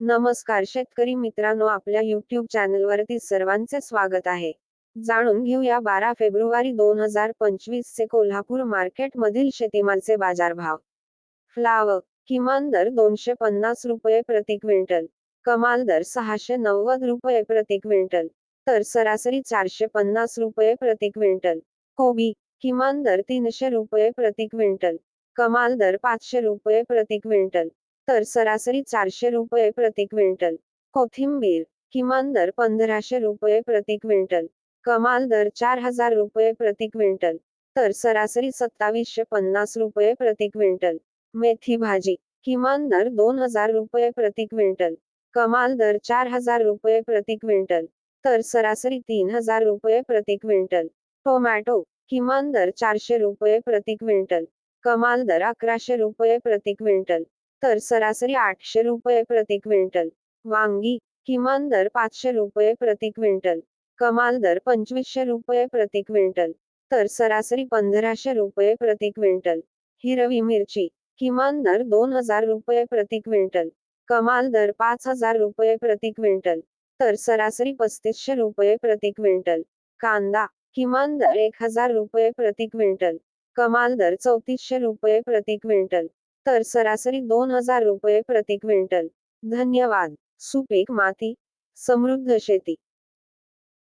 नमस्कार शेतकरी मित्रांनो आपल्या युट्यूब चॅनलवरती सर्वांचे स्वागत आहे. जाणून घेऊया बारा फेब्रुवारी दोन हजार पंचवीस चे कोल्हापूर मार्केट मधील शेतीमालचे बाजारभाव. फ्लाव किमान दर दोनशे पन्नास रुपये प्रति क्विंटल कमाल दर सहाशे नव्वद रुपये प्रति क्विंटल तर सरासरी चारशे पन्नास रुपये प्रति क्विंटल कोबी किमान दर तीनशे रुपये प्रति क्विंटल कमाल दर पाचशे रुपये प्रति क्विंटल तर सरासरी चारशे रुपये प्रति क्विंटल. कोथिंबीर किमान दर पंधराशे रुपये प्रति क्विंटल. कमाल दर चार हजार रुपये प्रति क्विंटल. तर सरासरी सत्तावीसशे पन्नास रुपये प्रति क्विंटल. मेथी भाजी किमान दर दोन हजार रुपये प्रति क्विंटल. कमाल दर चार हजार रुपये प्रति क्विंटल. तर सरासरी तीन हजार रुपये प्रति क्विंटल. टोमॅटो किमान दर चारशे रुपये प्रति क्विंटल. कमाल दर अकराशे रुपये प्रति क्विंटल. तर सरासरी आठशे रुपये प्रति क्विंटल. वांगी किमान दर पाचशे रुपये प्रति क्विंटल. कमाल दर पंचवीसशे रुपये प्रति क्विंटल. तर सरासरी पंधराशे रुपये प्रति क्विंटल. हिरवी मिरची किमान दर दोन हजार रुपये प्रति क्विंटल. कमाल दर पाच हजार रुपये प्रति क्विंटल. तर सरासरी पस्तीसशे रुपये प्रति क्विंटल. कांदा किमान दर एक हजार रुपये प्रति क्विंटल. कमाल दर चौतीसशे रुपये प्रति क्विंटल. तर सरासरी दोन हजार रुपये प्रति क्विंटल धन्यवाद. सुपीक माती. समृद्ध शेती.